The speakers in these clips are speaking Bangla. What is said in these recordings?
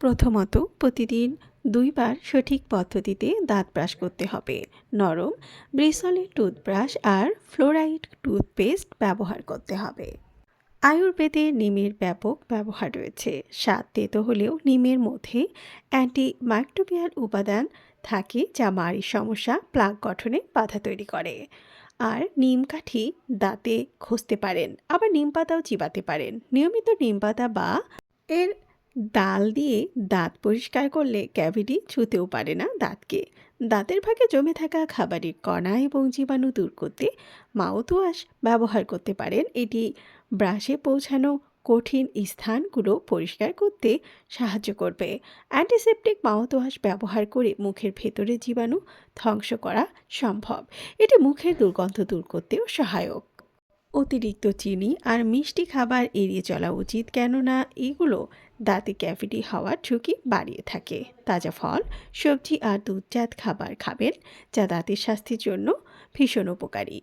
প্রথমত প্রতিদিন দুইবার সঠিক পদ্ধতিতে দাঁত ব্রাশ করতে হবে। নরম ব্রিসলের টুথব্রাশ আর ফ্লোরাইড টুথপেস্ট ব্যবহার করতে হবে। আয়ুর্বেদে নিমের ব্যাপক ব্যবহার রয়েছে। স্বাদ তেতো হলেও নিমের মধ্যে অ্যান্টি মাইক্রোবিয়াল উপাদান থাকে যা মাড়ির সমস্যা, প্লাগ গঠনে বাধা তৈরি করে। আর নিম কাঠি দাঁতে ঘষতে পারেন, আবার নিম পাতাও চিবাতে পারেন। নিয়মিত নিম পাতা বা এর ডাল দিয়ে দাঁত পরিষ্কার করলে ক্যাভিটি ছুতেও পারে না দাঁতকে। দাঁতের ভাগে জমে থাকা খাবারের কণা এবং জীবাণু দূর করতে মাউথওয়াশ ব্যবহার করতে পারেন। এটি ব্রাশে পৌঁছানো কঠিন স্থানগুলো পরিষ্কার করতে সাহায্য করবে। অ্যান্টিসেপটিক মাউথওয়াশ ব্যবহার করে মুখের ভেতরে জীবাণু ধ্বংস করা সম্ভব। এটি মুখের দুর্গন্ধ দূর করতেও সহায়ক। অতিরিক্ত চিনি আর মিষ্টি খাবার এড়িয়ে চলা উচিত, কেননা এগুলো দাঁতে ক্যাভিটি হওয়ার ঝুঁকি বাড়িয়ে থাকে। তাজা ফল, সবজি আর দুধজাত খাবার খাবেন, যা দাঁতের স্বাস্থ্যের জন্য ভীষণ উপকারী।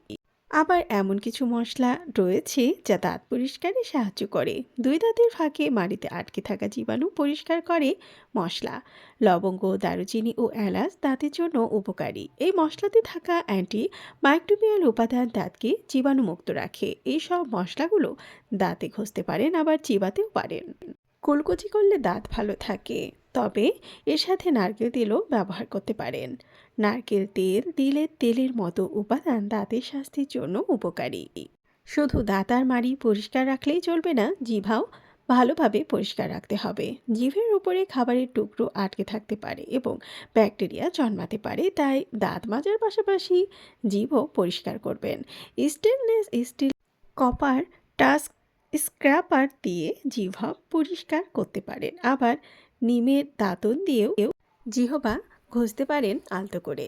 আবার এমন কিছু মশলা রয়েছে যা দাঁত পরিষ্কারে সাহায্য করে। দুই দাঁতের ফাঁকে মাড়িতে আটকে থাকা জীবাণু পরিষ্কার করে মশলা। লবঙ্গ, দারুচিনি ও এলাচ দাঁতের জন্য উপকারী। এই মশলাতে থাকা অ্যান্টি মাইক্রোবিয়াল উপাদান দাঁতকে জীবাণুমুক্ত রাখে। এই সব মশলাগুলো দাঁতে ঘষতে পারেন, আবার চিবাতেও পারেন। কুলকুচি করলে দাঁত ভালো থাকে। তবে এর সাথে নারকেল তেলও ব্যবহার করতে পারেন। নারকেল তেল তিলের তেলের মতো উপাদান দাঁতের স্বাস্থ্যের জন্য উপকারী। শুধু দাঁত আর মাড়ি পরিষ্কার রাখলেই চলবে না, জিভাও ভালোভাবে পরিষ্কার রাখতে হবে। জিভের উপরে খাবারের টুকরো আটকে থাকতে পারে এবং ব্যাকটেরিয়া জন্মাতে পারে, তাই দাঁত মাজার পাশাপাশি জিভও পরিষ্কার করবেন। স্টেনলেস স্টিল কপার টাস্ক স্ক্র্যাপার দিয়ে জিভা পরিষ্কার করতে পারেন। আবার নিমের দাঁতন দিয়েও জিহবা ঘষতে পারেন আলতো করে।